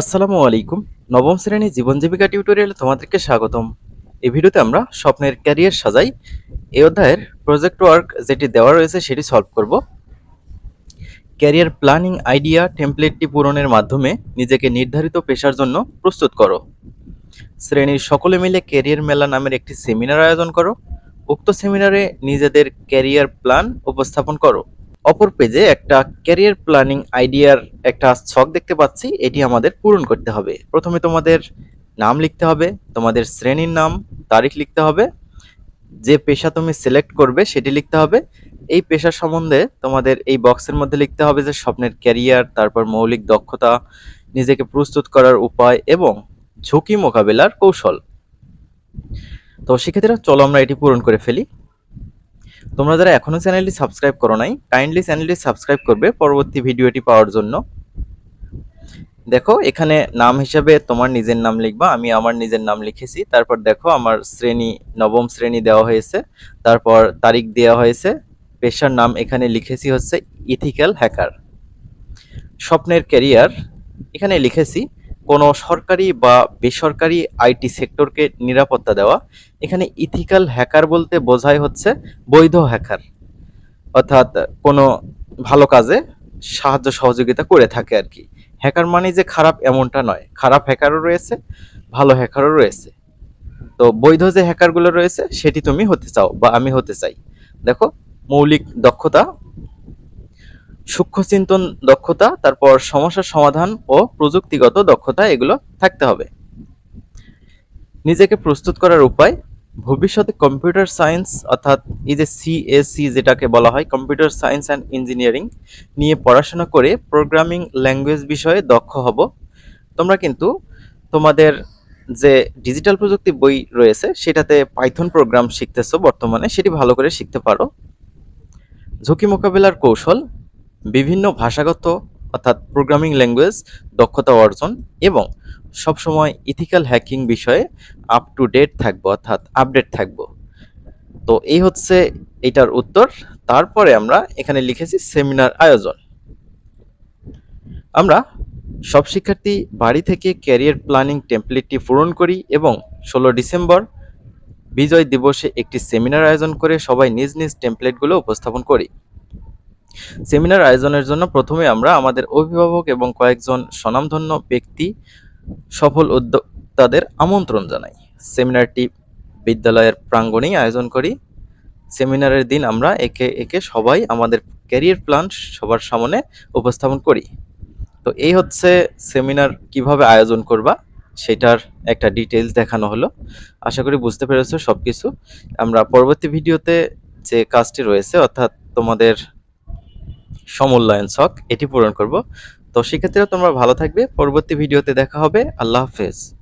আসসালামু আলাইকুম। নবম শ্রেণি জীবন জীবিকা টিউটোরিয়ালে তোমাদেরকে স্বাগতম। এই ভিডিওতে আমরা স্বপ্নের ক্যারিয়ার সাজাই। এই অধ্যায়ের প্রজেক্ট ওয়ার্ক যেটি দেওয়া রয়েছে সেটি সলভ করব। ক্যারিয়ার প্ল্যানিং আইডিয়া টেমপ্লেটটি পূরণের মাধ্যমে নিজেকে নির্ধারিত পেশার জন্য প্রস্তুত করো। শ্রেণির সকলে মিলে ক্যারিয়ার মেলা নামের একটি সেমিনার আয়োজন করো। উক্ত সেমিনারে নিজেদের ক্যারিয়ার প্ল্যান উপস্থাপন করো। অপর পেজে একটা ক্যারিয়ার প্ল্যানিং আইডিয়ার একটা ছক দেখতে পাচ্ছি। এটি আমাদের পূরণ করতে হবে। প্রথমে তোমাদের নাম লিখতে হবে, তোমাদের শ্রেণির নাম, তারিখ লিখতে হবে, যে পেশা তুমি সিলেক্ট করবে সেটি লিখতে হবে। এই পেশা সম্বন্ধে তোমাদের এই বক্সের মধ্যে লিখতে হবে যে স্বপ্নের ক্যারিয়ার তারপর মৌলিক দক্ষতা, নিজেকে প্রস্তুত করার উপায় এবং ঝুঁকি মোকাবেলার কৌশল। তো শিক্ষার্থীরা চলো আমরা এটি পূরণ করে ফেলি। তোমরা যারা এখনও চ্যানেলটি সাবস্ক্রাইব করো নাই কাইন্ডলি চ্যানেলটি সাবস্ক্রাইব করবে পরবর্তী ভিডিওটি পাওয়ার জন্য। দেখো, এখানে নাম হিসাবে তোমার নিজের নাম লিখবা, আমি আমার নিজের নাম লিখেছি। তারপর দেখো, আমার শ্রেণি, নবম শ্রেণি দেওয়া হয়েছে। তারপর তারিখ দেওয়া হয়েছে। পেশার নাম এখানে লিখেছি হচ্ছে ইথিক্যাল হ্যাকার স্বপ্নের ক্যারিয়ার এখানে লিখেছি কোনো সরকারি বা বেসরকারি আইটি সেক্টরকে নিরাপত্তা দেওয়া। এখানে ইথিক্যাল হ্যাকার বলতে বোঝায় হচ্ছে বৈধ হ্যাকার অর্থাৎ কোনো ভালো কাজে সাহায্য সহযোগিতা করে থাকে আর কি। হ্যাকার মানে যে খারাপ এমনটা নয়। খারাপ হ্যাকারও রয়েছে, ভালো হ্যাকারও রয়েছে। তো বৈধ যে হ্যাকারগুলো রয়েছে, সেটি তুমি হতে চাও বা আমি হতে চাই। দেখো, মৌলিক দক্ষতা সূক্ষ্ম চিন্তন দক্ষতা, তারপর সমস্যার সমাধান ও প্রযুক্তিগত দক্ষতা, এগুলো থাকতে হবে। নিজেকে প্রস্তুত করার উপায়, ভবিষ্যতে কম্পিউটার সায়েন্স, অর্থাৎ এই যে সিএসসি যেটাকে বলা হয়, কম্পিউটার সায়েন্স অ্যান্ড ইঞ্জিনিয়ারিং, নিয়ে পড়াশোনা করে প্রোগ্রামিং ল্যাঙ্গুয়েজ বিষয়ে দক্ষ হব। তোমরা কিন্তু তোমাদের যে ডিজিটাল প্রযুক্তি বই রয়েছে, সেটাতে পাইথন প্রোগ্রাম শিখতেছো বর্তমানে, সেটি ভালো করে শিখতে পারো। ঝুঁকি মোকাবেলার কৌশল বিভিন্ন ভাষাগত অর্থাৎ প্রোগ্রামিং ল্যাঙ্গুয়েজ দক্ষতা অর্জন এবং সবসময় ইথিক্যাল হ্যাকিং বিষয়ে আপ টু ডেট থাকব, অর্থাৎ আপডেট থাকব। তো এই হচ্ছে এটার উত্তর। তারপরে আমরা এখানে লিখেছি সেমিনার আয়োজন। আমরা সব শিক্ষার্থী বাড়ি থেকে ক্যারিয়ার প্ল্যানিং টেমপ্লেটটি পূরণ করি এবং ষোলো ডিসেম্বর বিজয় দিবসে একটি সেমিনার আয়োজন করে সবাই নিজ নিজ টেমপ্লেটগুলো উপস্থাপন করি। সেমিনার আয়োজনের জন্য প্রথমে আমরা আমাদের অভিভাবক এবং কয়েকজন স্বনামধন্য ব্যক্তি সফল উদ্যোক্তাদের আমন্ত্রণ জানাই। সেমিনারটি বিদ্যালয়ের প্রাঙ্গণেই আয়োজন করি। সেমিনারের দিন আমরা একে একে সবাই আমাদের ক্যারিয়ার প্ল্যান সবার সামনে উপস্থাপন করি। তো এই হচ্ছে সেমিনার কীভাবে আয়োজন করবা, সেটার একটা ডিটেলস দেখানো হলো। আশা করি বুঝতে পেরেছ সব কিছু আমরা পরবর্তী ভিডিওতে যে কাজটি রয়েছে, অর্থাৎ তোমাদের সমূল্যায়ন শখ এটি পূরণ করব। তো সেক্ষেত্রেও তোমরা ভালো থাকবে। পরবর্তী ভিডিওতে দেখা হবে। আল্লাহ হাফেজ।